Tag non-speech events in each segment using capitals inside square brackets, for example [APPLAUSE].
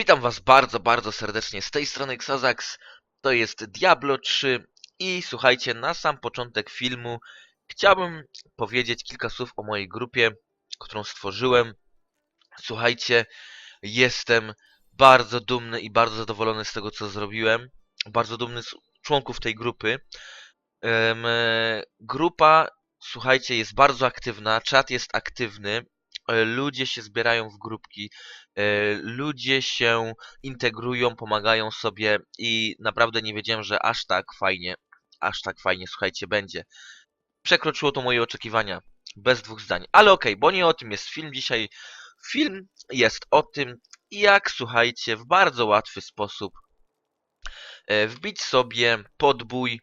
Witam was bardzo, bardzo serdecznie z tej strony Xazax. To jest Diablo 3 i słuchajcie, na sam początek filmu chciałbym powiedzieć kilka słów o mojej grupie, którą stworzyłem. Słuchajcie, jestem bardzo dumny i bardzo zadowolony z tego, co zrobiłem. Bardzo dumny z członków tej grupy. Grupa, słuchajcie, jest bardzo aktywna, czat jest aktywny, ludzie się zbierają w grupki, e, ludzie się integrują, pomagają sobie i naprawdę nie wiedziałem, że aż tak fajnie, aż tak fajnie, słuchajcie, będzie. Przekroczyło to moje oczekiwania, bez dwóch zdań. Ale okej, bo nie o tym jest film dzisiaj. Film jest o tym, jak, słuchajcie, w bardzo łatwy sposób e, wbić sobie podbój.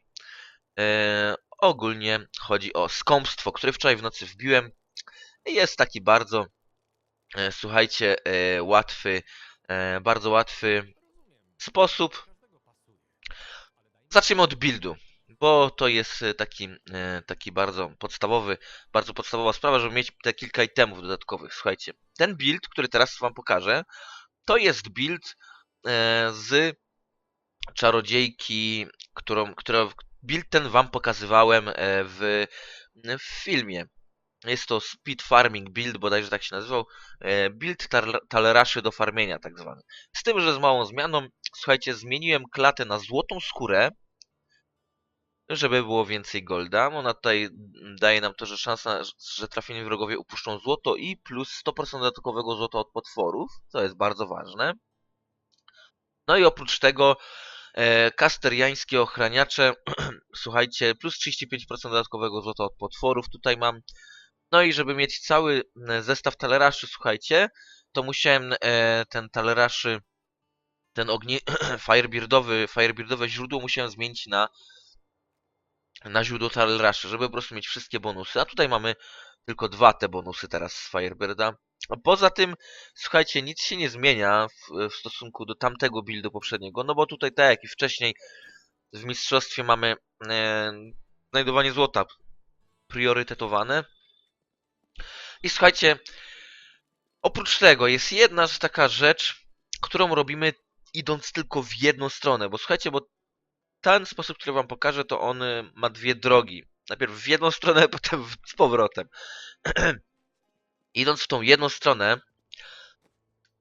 E, ogólnie chodzi o skąpstwo, które wczoraj w nocy wbiłem. Jest taki bardzo, e, słuchajcie, e, łatwy, e, bardzo łatwy sposób. Zacznijmy od buildu, bo to jest taki, taki bardzo podstawowy, bardzo podstawowa sprawa, żeby mieć te kilka itemów dodatkowych. Słuchajcie, ten build, który teraz wam pokażę, to jest build z czarodziejki, którą, którą build ten wam pokazywałem w, w filmie. Jest to Speed Farming Build, bodajże tak się nazywał. E, Build taleraszy do farmienia, tak zwany. Z tym, że z małą zmianą, słuchajcie, zmieniłem klatę na złotą skórę, żeby było więcej golda. Ona tutaj daje nam to, że szansa, że trafieni wrogowie upuszczą złoto i plus 100% dodatkowego złota od potworów, co jest bardzo ważne. No i oprócz tego e, kasteriańskie ochraniacze, [CLEARS THROAT] słuchajcie, plus 35% dodatkowego złota od potworów tutaj mam. No i żeby mieć cały e, zestaw taleraszy, słuchajcie, to musiałem e, ten taleraszy, ten ognie, [CLEARS THROAT] firebeardowy, firebeardowe źródło musiałem zmienić na na źródło taleraszy, żeby po prostu mieć wszystkie bonusy. A tutaj mamy tylko dwa te bonusy teraz z Firebirda. Poza tym, słuchajcie, nic się nie zmienia w, w stosunku do tamtego buildu poprzedniego, no bo tutaj tak jak i wcześniej w mistrzostwie mamy e, znajdowanie złota priorytetowane. I słuchajcie, oprócz tego jest jedna taka rzecz, którą robimy idąc tylko w jedną stronę, bo słuchajcie, bo ten sposób, który wam pokażę, to on y, ma dwie drogi. Najpierw w jedną stronę, [LAUGHS] potem w- z powrotem. [CLEARS THROAT] Idąc w tą jedną stronę,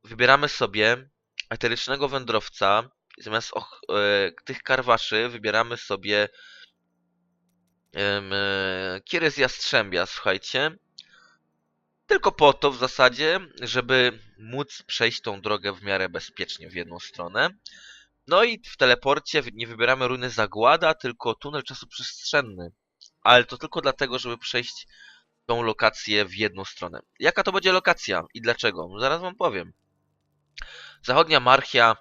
wybieramy sobie eterycznego wędrowca. Zamiast och, e, tych karwaszy wybieramy sobie e, Kiry z Jastrzębia, słuchajcie. Tylko po to w zasadzie, żeby móc przejść tą drogę w miarę bezpiecznie w jedną stronę. No i w teleporcie nie wybieramy runy zagłada, tylko tunel czasoprzestrzenny. Ale to tylko dlatego, żeby przejść tą lokację w jedną stronę. Jaka to będzie lokacja i dlaczego? No Zaraz wam powiem. Zachodnia Marchia,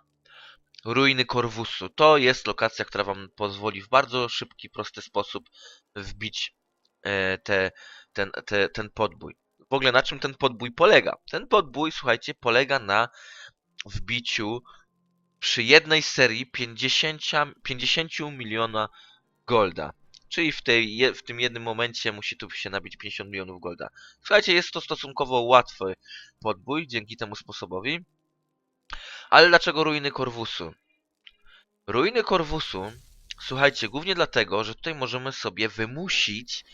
ruiny Korwusu. To jest lokacja, która wam pozwoli w bardzo szybki, prosty sposób wbić e, te, ten, te, ten podbój. Ogóle na czym ten podbój polega? Ten podbój, słuchajcie, polega na wbiciu przy jednej serii 50, 50 miliona golda. Czyli w, tej, w tym jednym momencie musi tu się nabić 50 milionów golda. Słuchajcie, jest to stosunkowo łatwy podbój dzięki temu sposobowi. Ale dlaczego ruiny Korwusu? Ruiny Korwusu, słuchajcie, głównie dlatego, że tutaj możemy sobie wymusić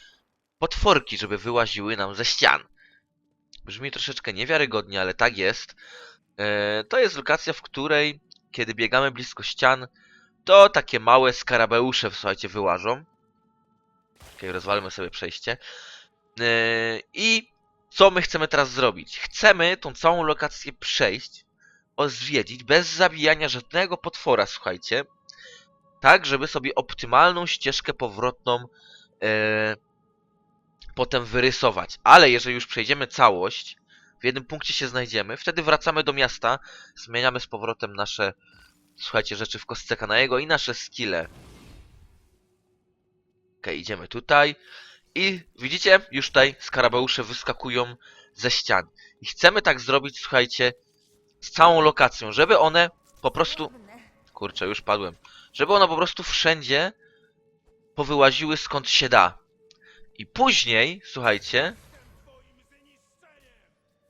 potworki, żeby wyłaziły nam ze ścian. Brzmi troszeczkę niewiarygodnie, ale tak jest. E, To jest lokacja, w której kiedy biegamy blisko ścian, to takie małe skarabeusze, słuchajcie, wyłażą. Okej, rozwalmy sobie przejście. Yy, I co my chcemy teraz zrobić? Chcemy tą całą lokację przejść, zwiedzić, bez zabijania żadnego potwora, słuchajcie. Tak, żeby sobie optymalną ścieżkę powrotną yy, potem wyrysować. Ale jeżeli już przejdziemy całość, w jednym punkcie się znajdziemy, wtedy wracamy do miasta, zmieniamy z powrotem nasze, słuchajcie, rzeczy w kostce Kanajego i nasze skille. Okej, idziemy tutaj. I widzicie, już tutaj skarabeusze wyskakują ze ścian. I chcemy tak zrobić, słuchajcie, z całą lokacją, żeby one po prostu... Kurczę, już padłem. Żeby one po prostu wszędzie powyłaziły skąd się da. I później, słuchajcie,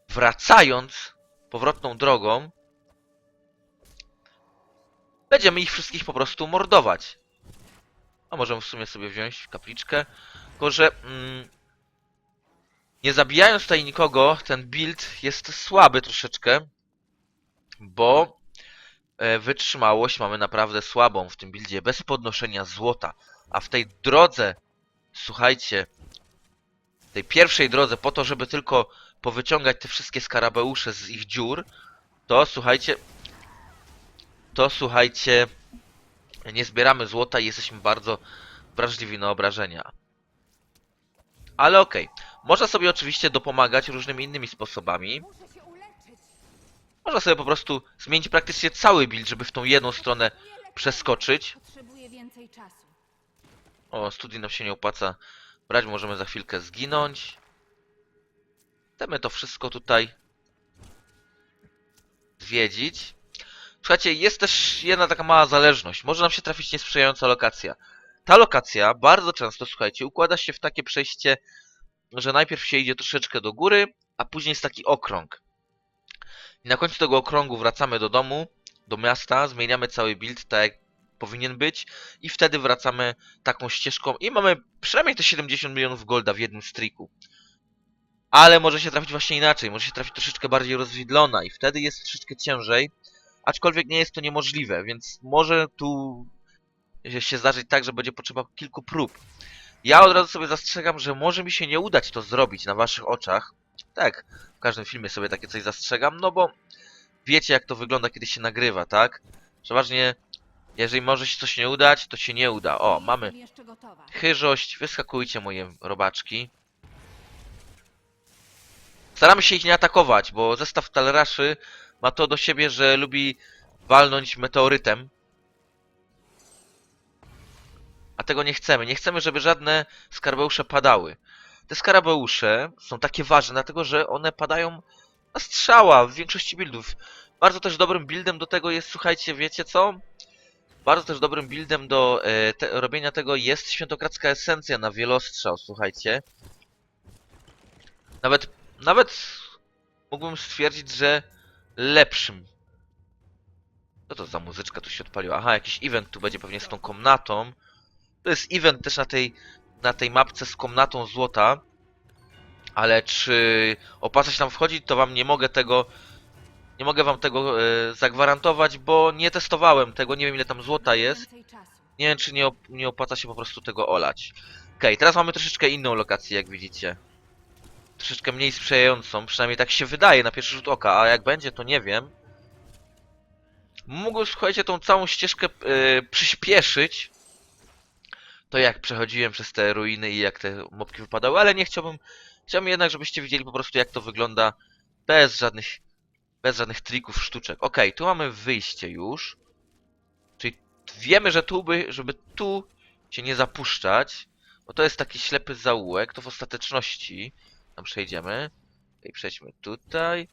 wracając powrotną drogą, będziemy ich wszystkich po prostu mordować. A możemy w sumie sobie wziąć kapliczkę. Tylko, że mm, nie zabijając tutaj nikogo, ten build jest słaby troszeczkę, bo e, wytrzymałość mamy naprawdę słabą w tym buildzie, bez podnoszenia złota. A w tej drodze, słuchajcie, tej pierwszej drodze, po to, żeby tylko powyciągać te wszystkie skarabeusze z ich dziur, to słuchajcie, to słuchajcie, nie zbieramy złota i jesteśmy bardzo wrażliwi na obrażenia. Ale okej, można sobie oczywiście dopomagać różnymi innymi sposobami. Można sobie po prostu zmienić praktycznie cały build, żeby w tą jedną stronę przeskoczyć. O, studii nam się nie opłaca brać, możemy za chwilkę zginąć. Chcemy to wszystko tutaj zwiedzić. Słuchajcie, jest też jedna taka mała zależność. Może nam się trafić niesprzyjająca lokacja. Ta lokacja bardzo często, słuchajcie, układa się w takie przejście, że najpierw się idzie troszeczkę do góry, a później jest taki okrąg. I na końcu tego okrągu wracamy do domu, do miasta, zmieniamy cały build tak jak powinien być i wtedy wracamy taką ścieżką i mamy przynajmniej te 70 milionów golda w jednym streaku. Ale może się trafić właśnie inaczej, może się trafić troszeczkę bardziej rozwidlona i wtedy jest troszeczkę ciężej, aczkolwiek nie jest to niemożliwe, więc może tu się zdarzyć tak, że będzie potrzeba kilku prób. Ja od razu sobie zastrzegam, że może mi się nie udać to zrobić na waszych oczach. Tak, w każdym filmie sobie takie coś zastrzegam, no bo wiecie jak to wygląda, kiedy się nagrywa, tak? Przeważnie, jeżeli może się coś nie udać, to się nie uda. O, mamy. Chyżość, wyskakujcie moje robaczki. Staramy się ich nie atakować, bo zestaw taleraszy ma to do siebie, że lubi walnąć meteorytem. A tego nie chcemy. Nie chcemy, żeby żadne skarbeusze padały. Te skarabeusze są takie ważne, dlatego że one padają na strzała w większości buildów. Bardzo też dobrym buildem do tego jest, słuchajcie, wiecie co? Bardzo też dobrym buildem do e, te, robienia tego jest świętokradzka esencja na wielostrzał, słuchajcie. Nawet, nawet mógłbym stwierdzić, że lepszym. Co to za muzyczka tu się odpaliła? Aha, jakiś event tu będzie pewnie z tą komnatą. To jest event też na tej, na tej mapce z komnatą złota. Ale czy się tam wchodzić, to wam nie mogę tego nie mogę wam tego e, zagwarantować, bo nie testowałem tego, nie wiem ile tam złota jest. Nie wiem, czy nie, op- nie opłaca się po prostu tego olać. Okej, teraz mamy troszeczkę inną lokację, jak widzicie. Troszeczkę mniej sprzyjającą, przynajmniej tak się wydaje na pierwszy rzut oka, a jak będzie, to nie wiem. Mógłbym, słuchajcie, tą całą ścieżkę e, przyspieszyć. To jak przechodziłem przez te ruiny i jak te mopki wypadały, ale nie chciałbym... Chciałbym jednak, żebyście widzieli po prostu, jak to wygląda bez żadnych bez żadnych trików, sztuczek. Okej, tu mamy wyjście już. Czyli wiemy, że tu by, żeby tu się nie zapuszczać, bo to jest taki ślepy zaułek, to w ostateczności tam przejdziemy. Okej, przejdźmy tutaj,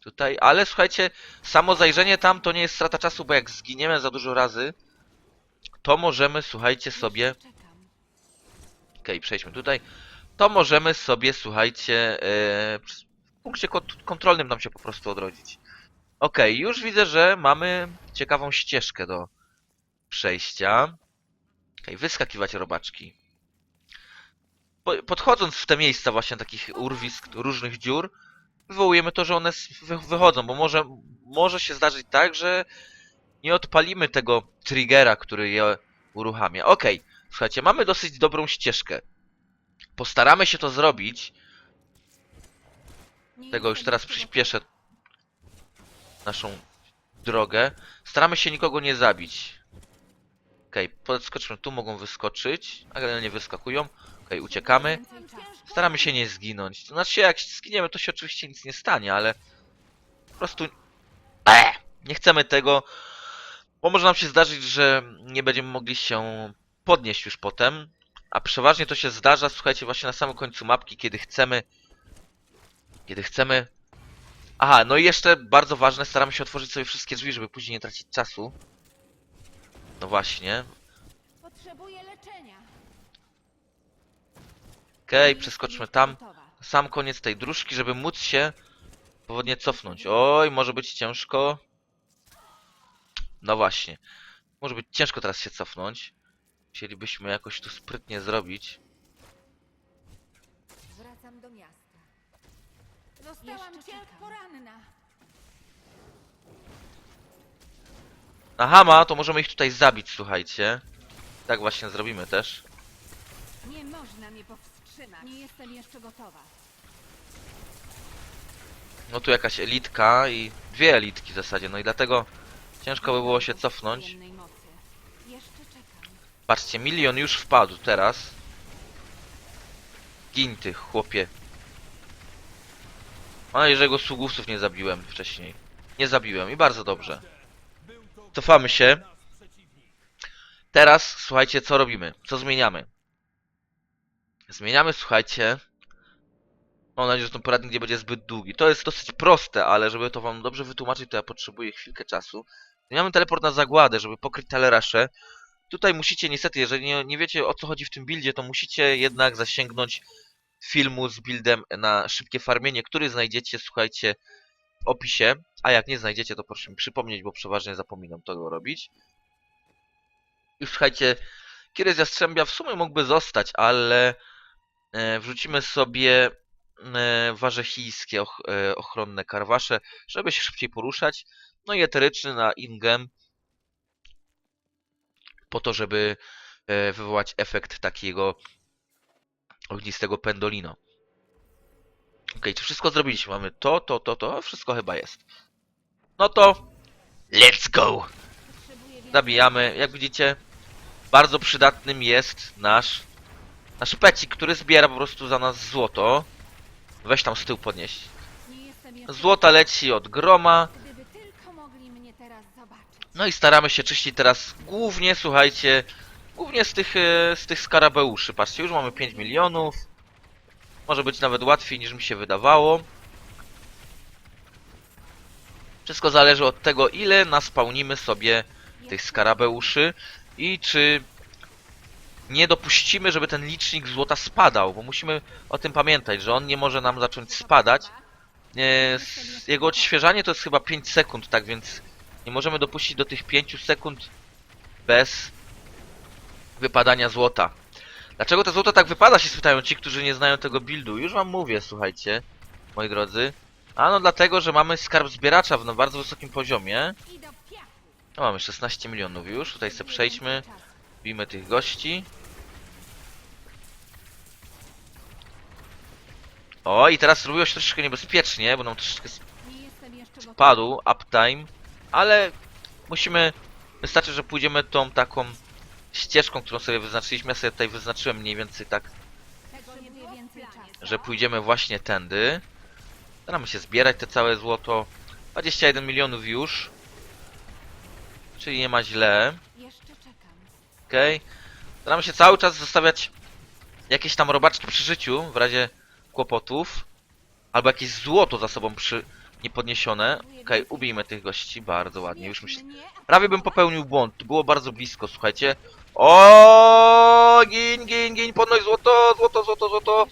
tutaj, ale słuchajcie, samo zajrzenie tam to nie jest strata czasu, bo jak zginiemy za dużo razy, to możemy, słuchajcie sobie. Okej, przejdźmy tutaj. To możemy sobie, słuchajcie, w punkcie kont- kontrolnym nam się po prostu odrodzić. Okej, już widzę, że mamy ciekawą ścieżkę do przejścia. Okej, wyskakiwać robaczki. Po, podchodząc w te miejsca właśnie takich urwisk, różnych dziur, wywołujemy to, że one wychodzą, bo może, może się zdarzyć tak, że nie odpalimy tego triggera, który je uruchamia. Okej, słuchajcie, mamy dosyć dobrą ścieżkę. Postaramy się to zrobić. Tego już teraz przyspieszę naszą drogę. Staramy się nikogo nie zabić. Okej, podskoczmy tu, mogą wyskoczyć, ale nie wyskakują. Okej, uciekamy. Więcej czasu. Staramy się nie zginąć. To znaczy, jak zginiemy, to się oczywiście nic nie stanie, ale po prostu eee, nie chcemy tego, bo może nam się zdarzyć, że nie będziemy mogli się podnieść już potem, a przeważnie to się zdarza, słuchajcie, właśnie na samym końcu mapki, kiedy chcemy, kiedy chcemy... Aha, no i jeszcze bardzo ważne, staramy się otworzyć sobie wszystkie drzwi, żeby później nie tracić czasu. No właśnie. Potrzebuję leczenia. Okej, jestem przeskoczmy tam. sam koniec tej dróżki, żeby móc się powodnie cofnąć. Oj, może być ciężko. No właśnie. Może być ciężko teraz się cofnąć. Chcielibyśmy jakoś to sprytnie zrobić. Wracam do miasta. Zostałam Jeszcze cię czekam. poranna. Na Hama to możemy ich tutaj zabić, słuchajcie. Tak właśnie zrobimy też. Nie można mnie powstrzymać. Nie jestem jeszcze gotowa. No tu jakaś elitka i dwie elitki w zasadzie, no i dlatego ciężko by było się cofnąć. Wojennej mocy. Jeszcze czekam. Patrzcie, milion już wpadł teraz. Gin tych, chłopie. Mam nadzieję, że jego sługusów nie zabiłem wcześniej. Nie zabiłem i bardzo dobrze. Cofamy się. Teraz, słuchajcie, co robimy? Co zmieniamy? Zmieniamy, słuchajcie. Mam nadzieję, że ten poradnik nie będzie zbyt długi. To jest dosyć proste, ale żeby to wam dobrze wytłumaczyć, to ja potrzebuję chwilkę czasu. Zmieniamy teleport na zagładę, żeby pokryć talerasze. Tutaj musicie niestety, jeżeli nie, nie wiecie o co chodzi w tym buildzie, to musicie jednak zasięgnąć filmu z buildem na szybkie farmienie, który znajdziecie, słuchajcie, w opisie. A jak nie znajdziecie, to proszę mi przypomnieć, bo przeważnie zapominam tego robić. I słuchajcie, Kiery z Jastrzębia w sumie mógłby zostać, ale e, wrzucimy sobie e, warzechijskie och, e, ochronne karwasze, żeby się szybciej poruszać. No i eteryczny na ingem, po to, żeby wywołać efekt takiego ognistego pendolino. Ok, czy wszystko zrobiliśmy? Mamy to, to, to, to, wszystko chyba jest. No to let's go! Zabijamy. Jak widzicie, bardzo przydatnym jest nasz nasz pecik, który zbiera po prostu za nas złoto. Weź tam z tyłu podnieść. Złota leci od groma. No i staramy się czyścić teraz głównie, słuchajcie, głównie z tych, e, z tych skarabeuszy. Patrzcie, już mamy 5 milionów. Może być nawet łatwiej niż mi się wydawało. Wszystko zależy od tego, ile naspełnimy sobie tych skarabeuszy i czy nie dopuścimy, żeby ten licznik złota spadał, bo musimy o tym pamiętać, że on nie może nam zacząć spadać. Jego odświeżanie to jest chyba 5 sekund, tak więc nie możemy dopuścić do tych 5 sekund bez wypadania złota. Dlaczego to złoto tak wypada, się spytają ci, którzy nie znają tego buildu. Już wam mówię, słuchajcie, moi drodzy. A no dlatego, że mamy skarb zbieracza w no, bardzo wysokim poziomie. No mamy 16 milionów już, tutaj sobie przejdźmy, bijmy tych gości. O, i teraz robiło się troszeczkę niebezpiecznie, bo nam troszeczkę Nie jestem jeszcze gotowa. padł uptime, ale musimy, wystarczy, że pójdziemy tą taką ścieżką, którą sobie wyznaczyliśmy, ja sobie tutaj wyznaczyłem mniej więcej tak, że pójdziemy właśnie tędy. Staramy się zbierać te całe złoto, 21 milionów już, czyli nie ma źle, okej. Staramy się cały czas zostawiać jakieś tam robaczki przy życiu, w razie kłopotów, albo jakieś złoto za sobą przy niepodniesione. Okej, ubijmy tych gości, bardzo ładnie, już myślę, Prawie bym popełnił błąd, było bardzo blisko, słuchajcie. O, gin, gin, gin, podnoś złoto, złoto, złoto, złoto.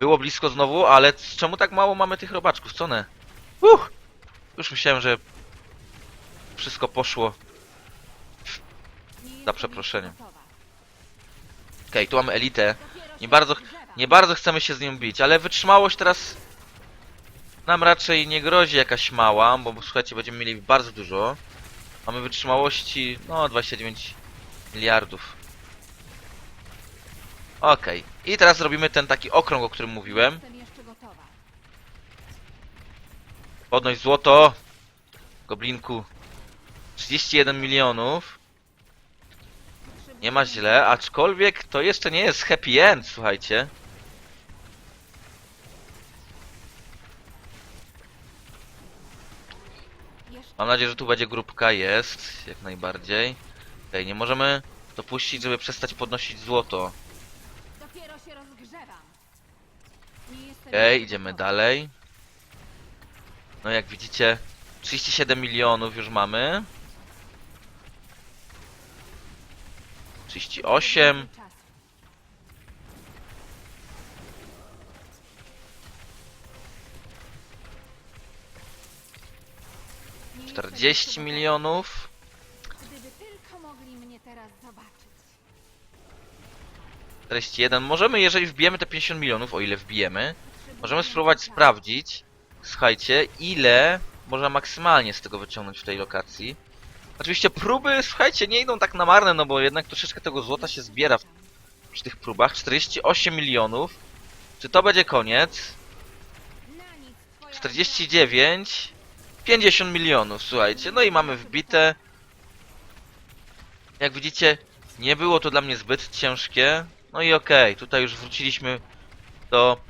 Było blisko znowu, ale czemu tak mało mamy tych robaczków, co one? Uch, już myślałem, że wszystko poszło. Za przeproszeniem. Okej, tu mamy elitę. Nie bardzo, nie bardzo chcemy się z nią bić, ale wytrzymałość teraz nam raczej nie grozi jakaś mała, bo słuchajcie, będziemy mieli bardzo dużo. Mamy wytrzymałości, no 29 miliardów. Okej, i teraz robimy ten taki okrąg, o którym mówiłem. Jestem jeszcze gotowa. Podnoś złoto, goblinku. 31 milionów. Nie ma źle, aczkolwiek to jeszcze nie jest happy end, słuchajcie. Jeszcze Mam nadzieję, że tu będzie grupka, jest, jak najbardziej. Okej, nie możemy dopuścić, żeby przestać podnosić złoto. Dopiero się rozgrzewam. Nie jestem Okej, jeszcze idziemy dalej. No jak widzicie, 37 milionów już mamy. 38. Więcej czasu. Nie jestem 40 jeszcze milionów. Gdyby tylko zaraz zobaczyć. 41. Możemy, jeżeli wbijemy te 50 milionów, o ile wbijemy, możemy spróbować sprawdzić, słuchajcie, ile można maksymalnie z tego wyciągnąć w tej lokacji. Oczywiście próby, słuchajcie, nie idą tak na marne, no bo jednak troszeczkę tego złota się zbiera w, przy tych próbach. 48 milionów. Czy to będzie koniec? Na nic twoja 49. 50 milionów, słuchajcie. No i mamy wbite. Jak widzicie, nie było to dla mnie zbyt ciężkie. No i okej, tutaj już wróciliśmy do...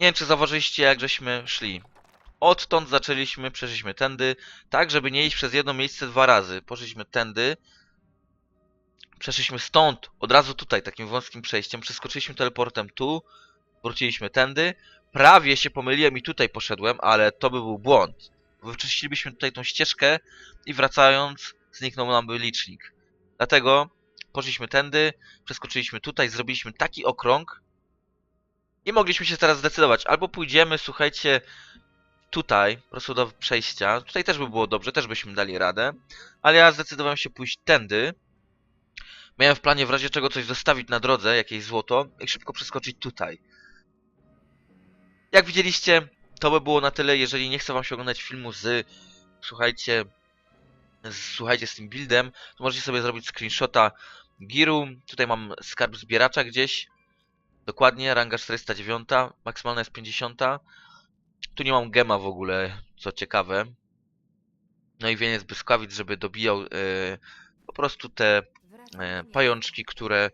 Nie wiem, czy zauważyliście, jak żeśmy szli. Odtąd zaczęliśmy, przeszliśmy tędy, tak, żeby nie iść przez jedno miejsce dwa razy. Poszliśmy tędy, przeszliśmy stąd, od razu tutaj, takim wąskim przejściem, przeskoczyliśmy teleportem tu, wróciliśmy tędy, prawie się pomyliłem i tutaj poszedłem, ale to by był błąd. Wyczyścilibyśmy tutaj tą ścieżkę i wracając zniknął nam licznik. Dlatego poszliśmy tędy, przeskoczyliśmy tutaj, zrobiliśmy taki okrąg. Nie mogliśmy się teraz zdecydować. Albo pójdziemy, słuchajcie, tutaj, po prostu do przejścia. Tutaj też by było dobrze, też byśmy dali radę. Ale ja zdecydowałem się pójść tędy. Miałem w planie w razie czego coś zostawić na drodze, jakieś złoto i szybko przeskoczyć tutaj. Jak widzieliście, to by było na tyle. Jeżeli nie chce wam się oglądać filmu z, słuchajcie, słuchajcie, z tym buildem, to możecie sobie zrobić screenshota Giru. Tutaj mam skarb zbieracza gdzieś. Dokładnie, ranga 409, maksymalna jest 50. Tu nie mam gema w ogóle, co ciekawe. No i wieniec błyskawic, żeby dobijał e, po prostu te e, pajączki, które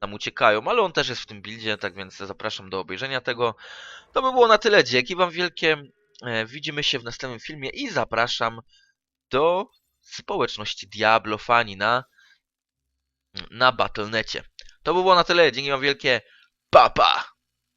nam uciekają, ale on też jest w tym buildzie, tak więc zapraszam do obejrzenia tego. To by było na tyle. Dzięki wam wielkie. E, Widzimy się w następnym filmie i zapraszam do społeczności Diablo Fani na, na Battle.necie. To by było na tyle. Dzięki wam wielkie. Pa, pa!